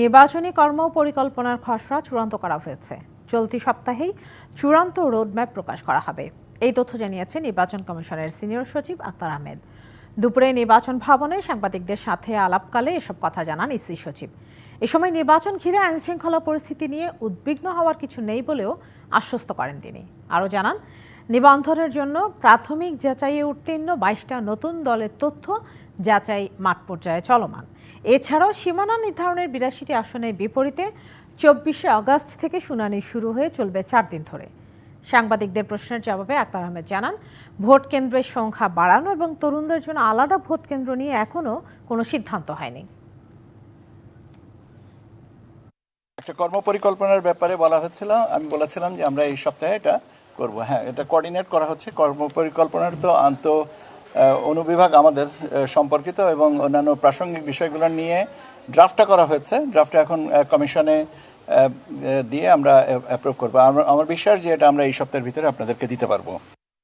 নির্বাচনী কর্ম পরিকল্পনার খসড়া চূড়ান্ত করা হয়েছে। চলতি সপ্তাহেই চূড়ান্ত রোডম্যাপ প্রকাশ করা হবে। এই তথ্য জানিয়েছে নির্বাচন কমিশনের সিনিয়র সচিব আক্তার আহমেদ। দুপুরে নির্বাচন ভবনে সাংবাদিকদের সাথে আলাপকালে এসব কথা জানান ইসি সচিব। এ সময় নির্বাচন ঘিরে আইনশৃঙ্খলা পরিস্থিতি নিয়ে উদ্বিগ্ন হওয়ার কিছু নেই বলেও আশ্বস্ত করেন তিনি। আরও জানান, নিবন্ধনের জন্য প্রাথমিক যাচাইয়ে উত্তীর্ণ বাইশটা নতুন দলের তথ্য যাচাই মাঠ পর্যায়ে চলমান। এছাড়াও সীমানা নির্ধারণের বিরাশিটি আসনের বিপরীতে চব্বিশে আগস্ট থেকে শুনানি শুরু হয়ে চলবে চার দিন ধরে। সাংবাদিকদের প্রশ্নের জবাবে আক্তার আহমেদ জানান, ভোট কেন্দ্রের সংখ্যা বাড়ানো এবং তরুণদের জন্য আলাদা ভোট কেন্দ্র নিয়ে এখনও কোনো সিদ্ধান্ত হয়নি। একটা কর্মপরিকল্পনার ব্যাপারে বলা হচ্ছিল, আমি বলেছিলাম যে আমরা এই সপ্তাহে এটা করব। হ্যাঁ এটা কোঅর্ডিনেট করা হচ্ছে। কর্মপরিকল্পনার তো আন্ত অনুবিভাগ আমাদের সম্পর্কিত এবং অন্যান্য প্রাসঙ্গিক বিষয়গুলো নিয়ে ড্রাফটটা করা হয়েছে। ড্রাফটটা এখন কমিশনে দিয়ে আমরা অ্যাপ্রুভ করব। আমার বিশ্বাস যে এটা আমরা এই সপ্তাহের ভিতরে আপনাদেরকে দিতে পারব।